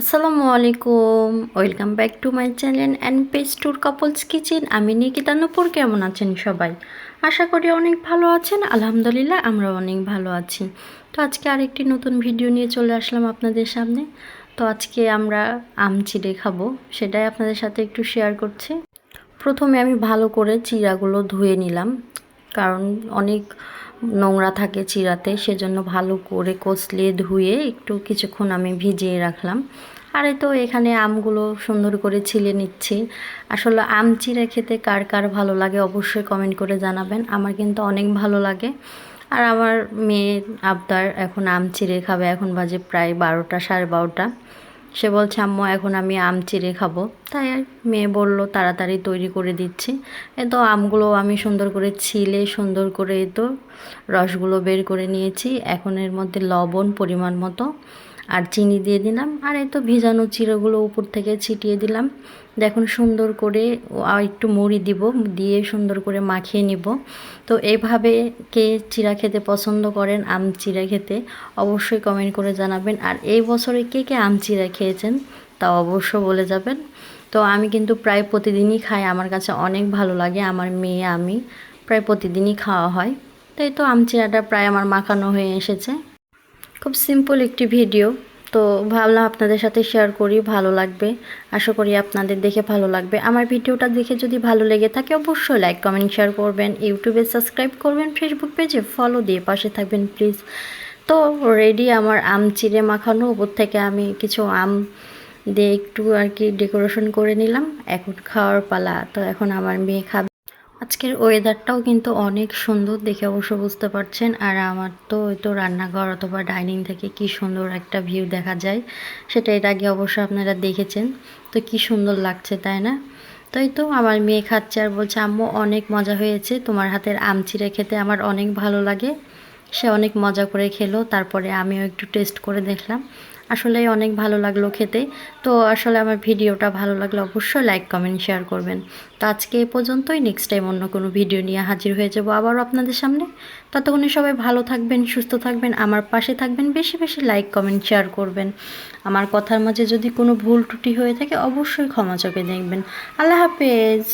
আসসালামু আলাইকুম। Welcome back to my channel and page tour couples kitchen আমি নিকিতা নুপুর, কেমন আছেন সবাই? আশা করি অনেক ভালো আছেন। আলহামদুলিল্লাহ আমরা অনেক ভালো আছি। তো আজকে আরেকটি নতুন ভিডিও নিয়ে চলে আসলাম আপনাদের সামনে। তো আজকে আমরা আম চিড়ে খাব, সেটাই আপনাদের সাথে একটু শেয়ার করছি। প্রথমে আমি ভালো করে চিড়াগুলো ধুয়ে নিলাম, কারণ অনেক নোংরা থাকে চিরাতে, সেজন্য ভালো করে কষলিয়ে ধুয়ে একটু কিছুক্ষণ আমি ভিজিয়ে রাখলাম। আর এই তো এখানে আমগুলো সুন্দর করে ছিলে নিচ্ছি। আসলে আম চিড়ে খেতে কার কার ভালো লাগে অবশ্যই কমেন্ট করে জানাবেন। আমার কিন্তু অনেক ভালো লাগে। আর আমার মেয়ে আবদার এখন আম চিড়ে খাবে। এখন বাজে প্রায় বারোটা, সাড়ে বারোটা। সে বলছে, আম্মু, এখন আমি আম চিড়ে খাব। তাই আর মেয়ে বলল, তাড়াতাড়ি তৈরি করে দিচ্ছি। এ তো আমগুলো আমি সুন্দর করে ছিলে, সুন্দর করে তো রসগুলো বের করে নিয়েছি। এখন এর মধ্যে লবণ পরিমাণ মতো আর চিনি দিয়ে দিলাম। আর এই তো ভিজানো চিড়েগুলো উপর থেকে ছিটিয়ে দিলাম। দেখুন, সুন্দর করে একটু মুড়ি দিব, দিয়ে সুন্দর করে মাখিয়ে নিব। তো এইভাবে কে চিরা খেতে পছন্দ করেন, আম চিরা খেতে, অবশ্যই কমেন্ট করে জানাবেন। আর এই বছরে কে কে আম চিরা খেয়েছেন, তা অবশ্য বলে যাবেন। তো আমি কিন্তু প্রায় প্রতিদিনই খাই, আমার কাছে অনেক ভালো লাগে, আমার মেয়ে, আমি প্রায় প্রতিদিনই খাওয়া হয়। তাই তো আম চিরাটা প্রায় আমার মাখানো হয়ে এসেছে। খুব সিম্পল একটি ভিডিও তো ভাবলাম আপনাদের সাথে শেয়ার করি, ভালো লাগবে। আশা করি আপনাদের দেখে ভালো লাগবে। আমার ভিডিওটা দেখে যদি ভালো লেগে থাকে, অবশ্যই লাইক কমেন্ট শেয়ার করবেন। ইউটিউবে সাবস্ক্রাইব করবেন ফেসবুক পেজে ফলো দিয়ে পাশে থাকবেন প্লিজ তো রেডি আমার আম চিড়ে মাখানো, উপর থেকে আমি কিছু আম দিয়ে একটু আর কি ডেকোরেশন করে নিলাম। এখন খাওয়ার পালা, তো এখন আমার মেয়ে খাবে। আজকের ওয়েদারটাও কিন্তু অনেক সুন্দর দেখে অবশ্য বুঝতে পারছেন। আর আমার তো ওই তো রান্নাঘর অথবা ডাইনিং থেকে কি সুন্দর একটা ভিউ দেখা যায়, সেটা এর আগে অবশ্য আপনারা দেখেছেন। তো কি সুন্দর লাগছে, তাই না? তাই তো আমার মেয়ে খাচ্ছে আর বলছে, আম্মু, অনেক মজা হয়েছে। তোমার হাতের আম চিড়ে খেতে আমার অনেক ভালো লাগে। সে অনেক মজা করে খেলো। তারপরে আমিও একটু টেস্ট করে দেখলাম। আসলে অনেক ভালো লাগল খেতে। তো আসলে আমার ভিডিওটা ভালো লাগলে অবশ্যই লাইক কমেন্ট শেয়ার করবেন। তো আজকে এ পর্যন্তই। নেক্সট টাইম অন্য কোনো ভিডিও নিয়ে হাজির হয়ে যাব আবারও আপনাদের সামনে। ততক্ষণে সবাই ভালো থাকবেন, সুস্থ থাকবেন, আমার পাশে থাকবেন, বেশি বেশি লাইক কমেন্ট শেয়ার করবেন। আমার কথার মাঝে যদি কোনো ভুল ত্রুটি হয়ে থাকে অবশ্যই ক্ষমা চোখে দেখবেন। আল্লাহ হাফেজ।